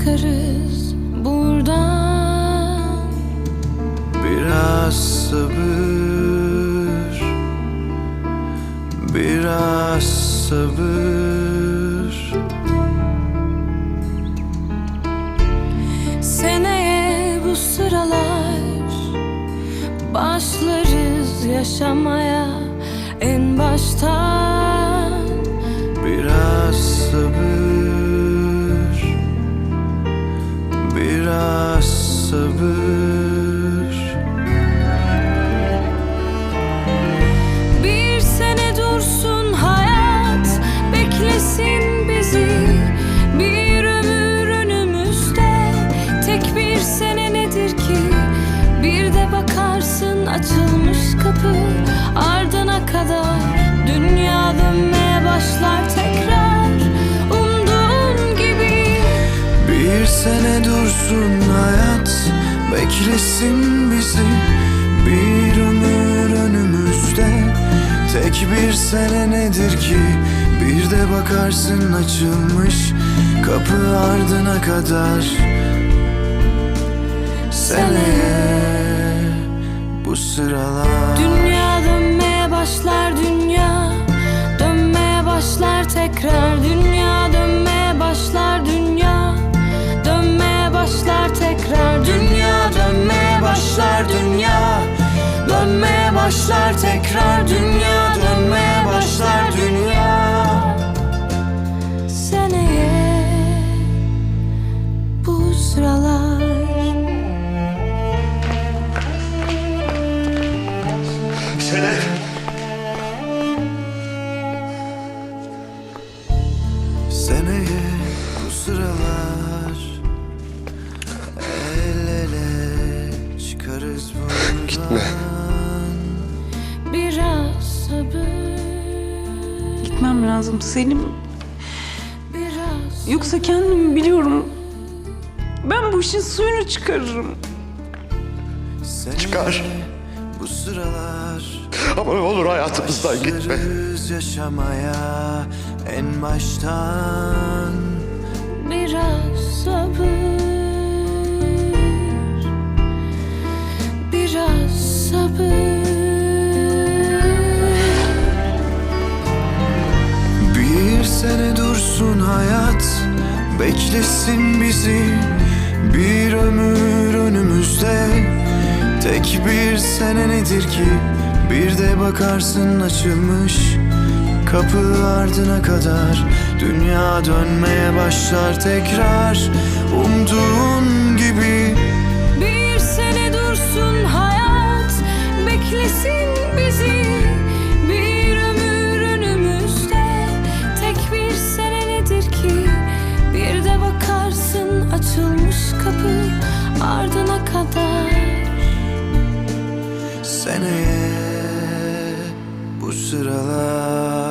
çıkarız buradan. Biraz sabır Biraz sabır. Seneye bu sıralar Başlarız yaşamaya. En baştan Biraz sabır. Bir sene dursun hayat Beklesin bizi. Bir ömür önümüzde Tek bir sene nedir ki? Bir de bakarsın açılmış kapı Bir sene dursun hayat Beklesin bizi. Bir ömür önümüzde Tek bir sene nedir ki? Bir de bakarsın açılmış Kapı ardına kadar. Seneye Bu sıralar. Dünya dönmeye başlar dünya Dönmeye başlar tekrar Dünya başlar tekrar Dünya dönmeye başlar dünya Seneye Bu sıralar Sedef. Seneye bu sıralar El ele çıkarız buradan Gitme. Gitmem lazım Selim. Biraz Yoksa kendimi biliyorum. Ben bu işin suyunu çıkarırım. Çıkar. Bu sıralar Ama ne olur hayatımızdan gitme. yaşamaya en baştan dursun hayat. Beklesin bizi Bir ömür önümüzde. Tek bir sene nedir ki? Bir de bakarsın açılmış Kapı ardına kadar. Dünya dönmeye başlar tekrar. Umduğun gibi Bir sene dursun hayat. Beklesin Ardına kadar. Seneye bu sıralar